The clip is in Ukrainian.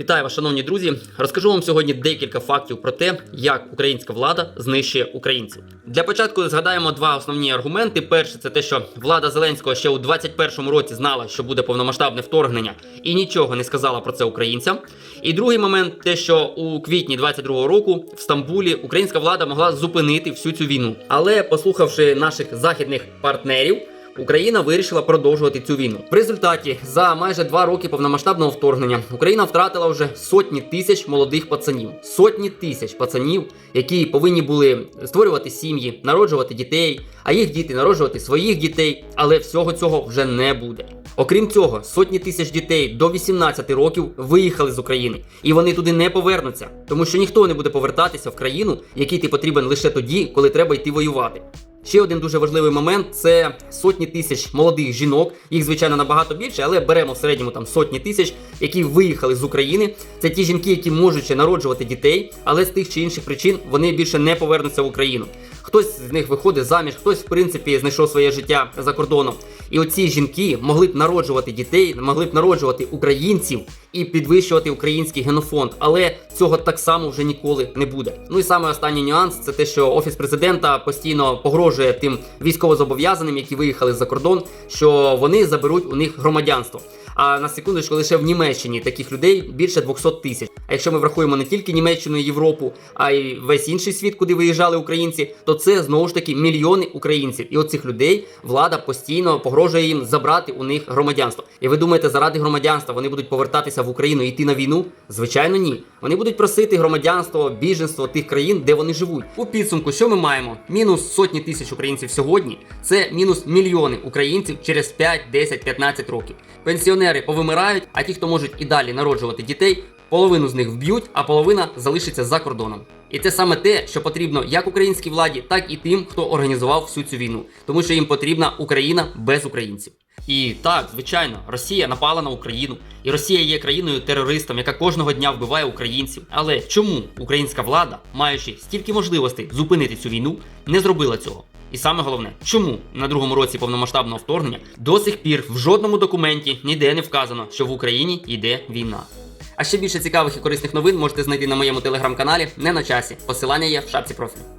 Вітаю вас, шановні друзі. Розкажу вам сьогодні декілька фактів про те, як українська влада знищує українців. Для початку згадаємо два основні аргументи. Перше, це те, що влада Зеленського ще у 21-му році знала, що буде повномасштабне вторгнення, і нічого не сказала про це українцям. І другий момент, те, що у квітні 22-го року в Стамбулі українська влада могла зупинити всю цю війну. Але послухавши наших західних партнерів. Україна вирішила продовжувати цю війну. В результаті за майже два роки повномасштабного вторгнення Україна втратила вже сотні тисяч молодих пацанів, сотні тисяч пацанів, які повинні були створювати сім'ї, народжувати дітей, а їх діти народжувати своїх дітей. Але всього цього вже не буде. Окрім цього, сотні тисяч дітей до 18 років виїхали з України, і вони туди не повернуться, тому що ніхто не буде повертатися в країну, якій ти потрібен лише тоді, коли треба йти воювати. Ще один дуже важливий момент це сотні тисяч молодих жінок. Їх звичайно набагато більше, але беремо в середньому там сотні тисяч, які виїхали з України. Це ті жінки, які можуть ще народжувати дітей, але з тих чи інших причин вони більше не повернуться в Україну. Хтось з них виходить заміж, хтось, в принципі, знайшов своє життя за кордоном. І оці жінки могли б народжувати дітей, могли б народжувати українців і підвищувати український генофонд. Але цього так само вже ніколи не буде. Ну і саме останній нюанс це те, що офіс президента постійно погрожує тим військовозобов'язаним, які виїхали за кордон, що вони заберуть у них громадянство. А на секундочку, лише в Німеччині таких людей більше 200 тисяч. А якщо ми врахуємо не тільки Німеччину і Європу, а й весь інший світ, куди виїжджали українці, то це знову ж таки мільйони українців. І оцих людей влада постійно погрожує їм забрати у них громадянство. І ви думаєте, заради громадянства вони будуть повертатися в Україну і йти на війну? Звичайно, ні. Вони будуть просити громадянство, біженство тих країн, де вони живуть. У підсумку, що ми маємо? Мінус сотні тисяч українців сьогодні. Це мінус мільйони українців через 5, 10, 15 років. Пенсіонери повимирають, а ті, хто можуть і далі народжувати дітей, половину з них вб'ють, а половина залишиться за кордоном. І це саме те, що потрібно як українській владі, так і тим, хто організував всю цю війну, тому що їм потрібна Україна без українців. І так, звичайно, Росія напала на Україну, і Росія є країною терористом, яка кожного дня вбиває українців. Але чому українська влада, маючи стільки можливостей зупинити цю війну, не зробила цього? І саме головне, чому на другому році повномасштабного вторгнення до сих пір в жодному документі ніде не вказано, що в Україні йде війна. А ще більше цікавих і корисних новин можете знайти на моєму телеграм-каналі не на часі. Посилання є в шапці профілю.